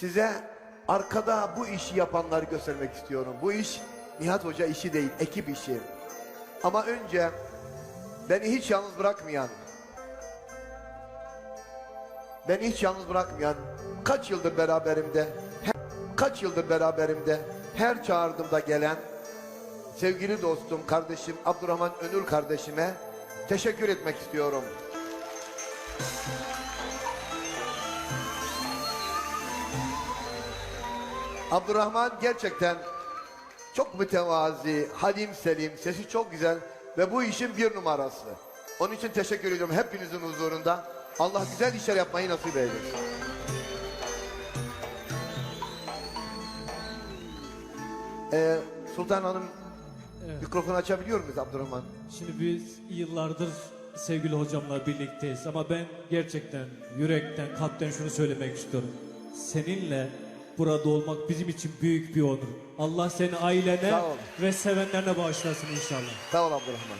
size arkada bu işi yapanları göstermek istiyorum. Bu iş Nihat Hoca işi değil, ekip işi. Ama önce beni hiç yalnız bırakmayan, beni hiç yalnız bırakmayan, kaç yıldır beraberimde, he- kaç yıldır beraberimde, her çağırdığımda gelen sevgili dostum, kardeşim Abdurrahman Önül kardeşime teşekkür etmek istiyorum. Abdurrahman gerçekten çok mütevazi, halim selim, sesi çok güzel ve bu işin bir numarası. Onun için teşekkür ediyorum hepinizin huzurunda. Allah güzel işler yapmayı nasip eylesin. Ee, Sultan Hanım mikrofon açabiliyor muyuz Abdurrahman? Şimdi biz yıllardır sevgili hocamla birlikteyiz ama ben gerçekten yürekten, kalpten şunu söylemek istiyorum. Seninle burada olmak bizim için büyük bir onur. Allah seni ailene ve sevenlerine bağışlasın inşallah. Sağ ol Abdurrahman.